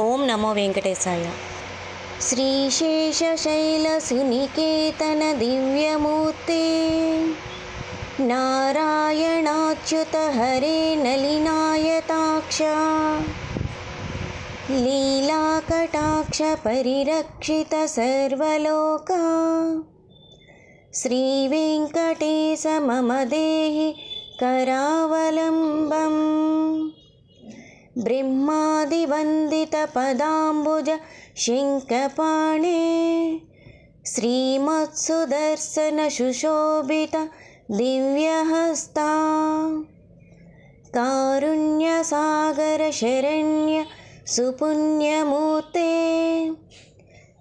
ॐ नमो वेङ्कटेशाय श्रीशेषशैलसुनिकेतनदिव्यमूर्ते नारायणाच्युतहरे नलिनायताक्ष लीलाकटाक्षपरिरक्षितसर्वलोका मम देहि करावलम्बम् ब्रह्मादिवन्दितपदाम्बुज कारुण्यसागरशरण्य सुपुण्यमूर्ते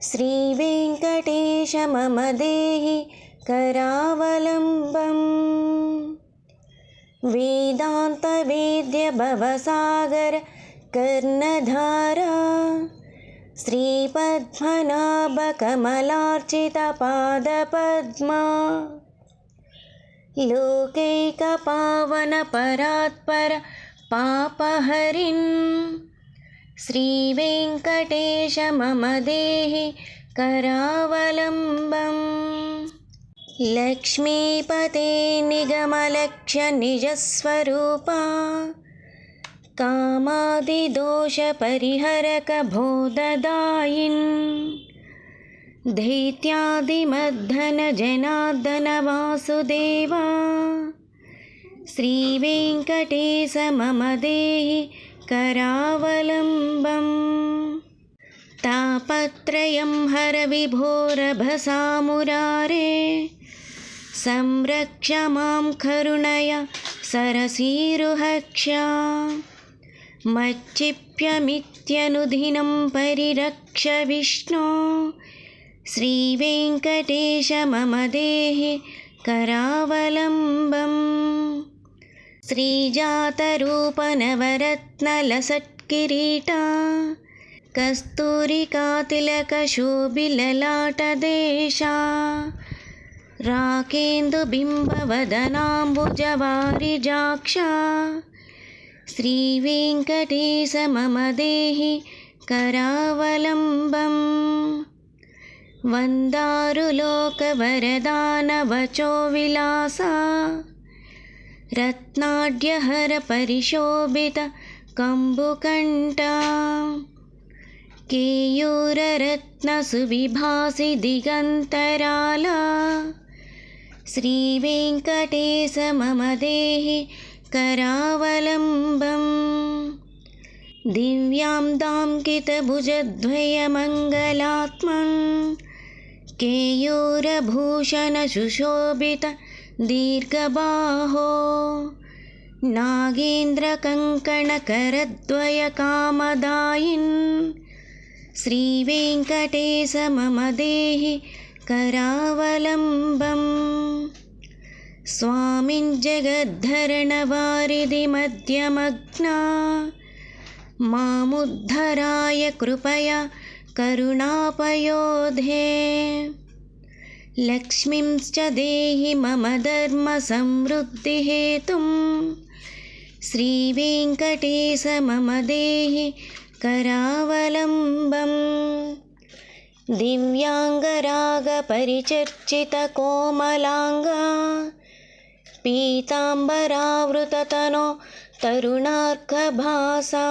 श्रीवेङ्कटेश मम देहि करावलम्बम् वेदान्तवेद्यभवसागर कर्णधारा श्रीपद्मनाभकमलार्चितपादपद्मा लोकैकपावनपरात्पर पापहरिन् श्रीवेङ्कटेश मम देहि करावलम्बम् लक्ष्मीपते निगमलक्ष्यनिजस्वरूपा कामादिदोषपरिहरकबोधदायिन् दैत्यादिमर्दनजनार्दनवासुदेवा श्रीवेङ्कटेश मम देहि करावलम्बम्। तापत्रयं हर विभोरभसामुरारे संरक्ष मां करुणया सरसीरुहक्ष्या मच्चिप्यमित्यनुदिनं परिरक्ष विष्णो श्रीवेङ्कटेश मम देहि करावलम्बम् श्रीजातरूपनवरत्नलसत्किरीटा कस्तूरिकातिलकशोभिललाटदेशा राकेन्दुबिम्बवदनाम्बुजवारिजाक्षा श्रीवेङ्कटेश मम देहि करावलम्बम् वन्दारुलोकवरदानवचो विलासा रत्नाढ्यहरपरिशोभित कम्बुकण्ठा केयूररत्नसुविभासि दिगन्तराला श्रीवेङ्कटेश मम देहि करावलम्बम्। दिव्यां दाङ्कितभुजद्वयमङ्गलात्मन् केयूरभूषणसुशोभित दीर्घबाहो। नागेन्द्रकङ्कणकरद्वयकामदायिन्। श्रीवेङ्कटेश मम देहि करावलम्बम् स्वामिन् जगद्धरणवारिधिमध्यमग्ना मामुद्धराय कृपया करुणापयोधे लक्ष्मींश्च देहि मम धर्मसमृद्धिहेतुं श्रीवेङ्कटेश मम देहि करावलम्बम् दिव्याङ्गरागपरिचर्चितकोमलाङ्गा पीताम्बरावृततनो तरुणार्कभासा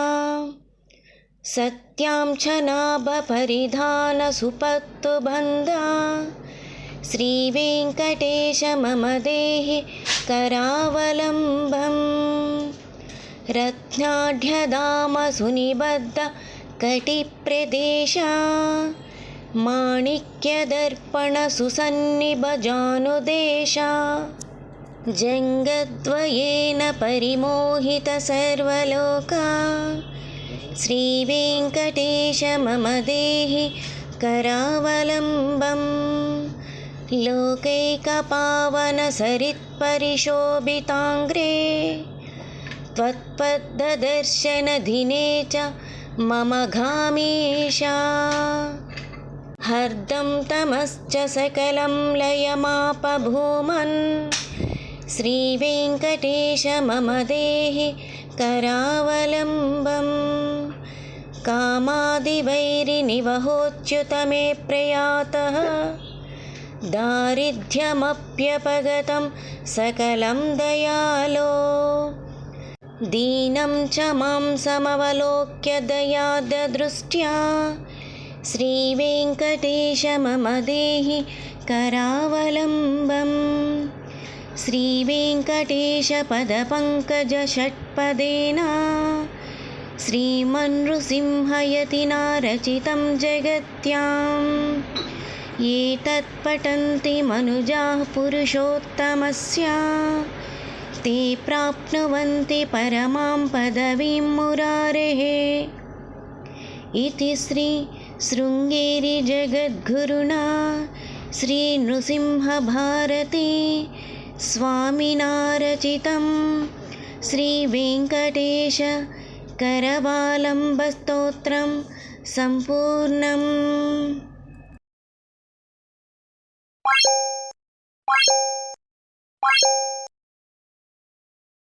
सत्यां च नाभपरिधानसुपत्तुबन्धा श्रीवेङ्कटेश मम देहि करावलम्बम् रत्नाढ्यधामसुनिबद्ध कटिप्रदेशा माणिक्यदर्पणसुसन्निभजानुदेशा जङ्गद्वयेन परिमोहित सर्वलोका श्रीवेङ्कटेश मम देहि करावलम्बम् लोकैकपावनसरित्परिशोभिताङ्ग्रे त्वत्पद्दर्शनदिने च मम घामीशा हर्दं तमश्च सकलं लयमापभूमन् श्रीवेङ्कटेश मम देहि करावलम्बम् कामादिवैरिनिवहोच्युत मे प्रयातः दारिद्र्यमप्यपगतं सकलं दयालो दीनं च मां समवलोक्य दयाददृष्ट्या श्रीवेङ्कटेश मम देहि करावलम्बम् श्रीवेङ्कटेशपदपङ्कजषट्पदेन श्रीमन्नृसिंहयतिना रचितं जगत्याम्। एतत्पठन्ति मनुजाः पुरुषोत्तमस्य। ते प्राप्नुवन्ति परमां पदवीं मुरारेः। इति శృంగేరి జగద్గురుణా శ్రీ నృసింహభారతి స్వామినారచితం శ్రీ సంపూర్ణం.